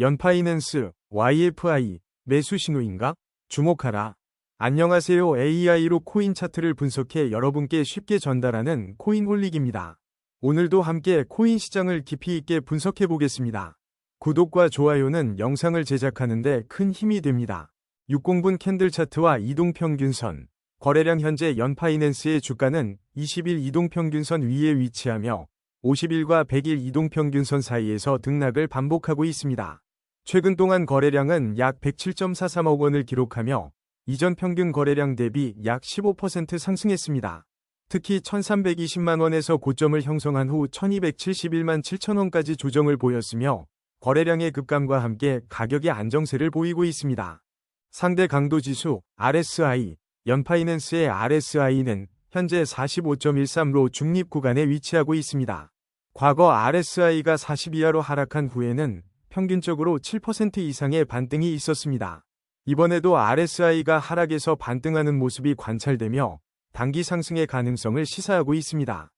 연파이낸스, YFI, 매수 신호인가? 주목하라. 안녕하세요. AI로 코인 차트를 분석해 여러분께 쉽게 전달하는 코인홀릭입니다. 오늘도 함께 코인 시장을 깊이 있게 분석해 보겠습니다. 구독과 좋아요는 영상을 제작하는데 큰 힘이 됩니다. 60분 캔들 차트와 이동평균선, 거래량 현재 연파이낸스의 주가는 20일 이동평균선 위에 위치하며 50일과 100일 이동평균선 사이에서 등락을 반복하고 있습니다. 최근 동안 거래량은 약 107.43억 원을 기록하며 이전 평균 거래량 대비 약 15% 상승했습니다. 특히 1320만 원에서 고점을 형성한 후 1271만 7천 원까지 조정을 보였으며 거래량의 급감과 함께 가격의 안정세를 보이고 있습니다. 상대 강도 지수 RSI, 연파이낸스의 RSI는 현재 45.13로 중립 구간에 위치하고 있습니다. 과거 RSI가 40 이하로 하락한 후에는 평균적으로 7% 이상의 반등이 있었습니다. 이번에도 RSI가 하락에서 반등하는 모습이 관찰되며 단기 상승의 가능성을 시사하고 있습니다.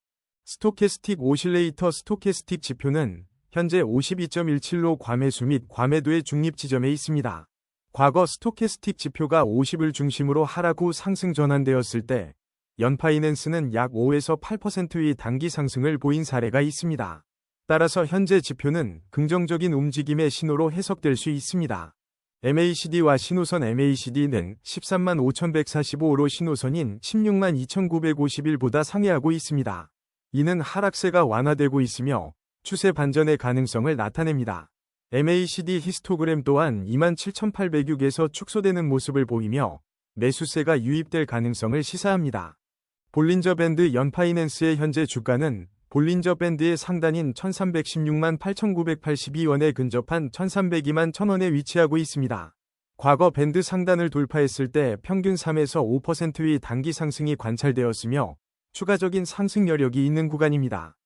스토캐스틱 오실레이터 스토캐스틱 지표는 현재 52.17로 과매수 및 과매도의 중립 지점에 있습니다. 과거 스토캐스틱 지표가 50을 중심으로 하락 후 상승 전환되었을 때 연파이낸스는 약 5에서 8%의 단기 상승을 보인 사례가 있습니다. 따라서 현재 지표는 긍정적인 움직임의 신호로 해석될 수 있습니다. MACD와 신호선 MACD는 13만 5145로 신호선인 16만 2951보다 상회하고 있습니다. 이는 하락세가 완화되고 있으며 추세 반전의 가능성을 나타냅니다. MACD 히스토그램 또한 27,806에서 축소되는 모습을 보이며 매수세가 유입될 가능성을 시사합니다. 볼린저 밴드 연파이낸스의 현재 주가는 볼린저 밴드의 상단인 1316만 8982원에 근접한 1302만 1000원에 위치하고 있습니다. 과거 밴드 상단을 돌파했을 때 평균 3에서 5%의 단기 상승이 관찰되었으며 추가적인 상승 여력이 있는 구간입니다.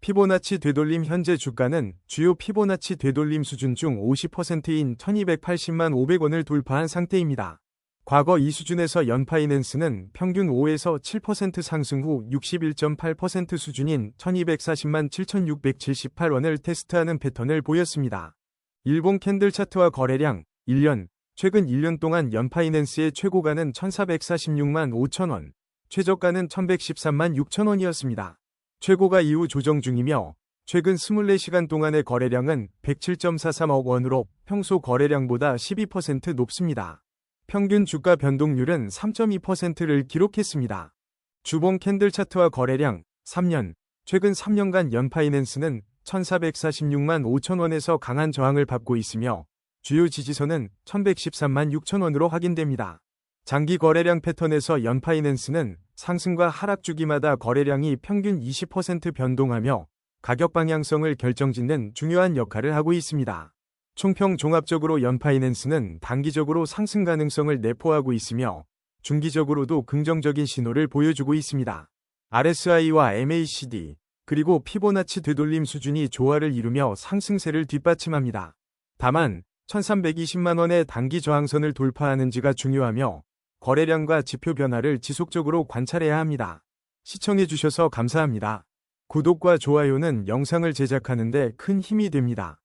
피보나치 되돌림 현재 주가는 주요 피보나치 되돌림 수준 중 50%인 1280만 500원을 돌파한 상태입니다. 과거 이 수준에서 연파이낸스는 평균 5에서 7% 상승 후 61.8% 수준인 1240만 7678원을 테스트하는 패턴을 보였습니다. 일본 캔들 차트와 거래량 1년 최근 1년 동안 연파이낸스의 최고가는 1446만 5천원, 최저가는 1113만 6천원이었습니다. 최고가 이후 조정 중이며 최근 24시간 동안의 거래량은 107.43억 원으로 평소 거래량보다 12% 높습니다. 평균 주가 변동률은 3.2%를 기록했습니다. 주봉 캔들 차트와 거래량 3년 최근 3년간 연파이낸스는 1446만 5천원에서 강한 저항을 받고 있으며 주요 지지선은 1113만 6천원으로 확인됩니다. 장기 거래량 패턴에서 연파이낸스는 상승과 하락 주기마다 거래량이 평균 20% 변동하며 가격 방향성을 결정짓는 중요한 역할을 하고 있습니다. 총평 종합적으로 연파이낸스는 단기적으로 상승 가능성을 내포하고 있으며 중기적으로도 긍정적인 신호를 보여주고 있습니다. RSI와 MACD 그리고 피보나치 되돌림 수준이 조화를 이루며 상승세를 뒷받침합니다. 다만 1320만원의 단기 저항선을 돌파하는지가 중요하며 거래량과 지표 변화를 지속적으로 관찰해야 합니다. 시청해주셔서 감사합니다. 구독과 좋아요는 영상을 제작하는데 큰 힘이 됩니다.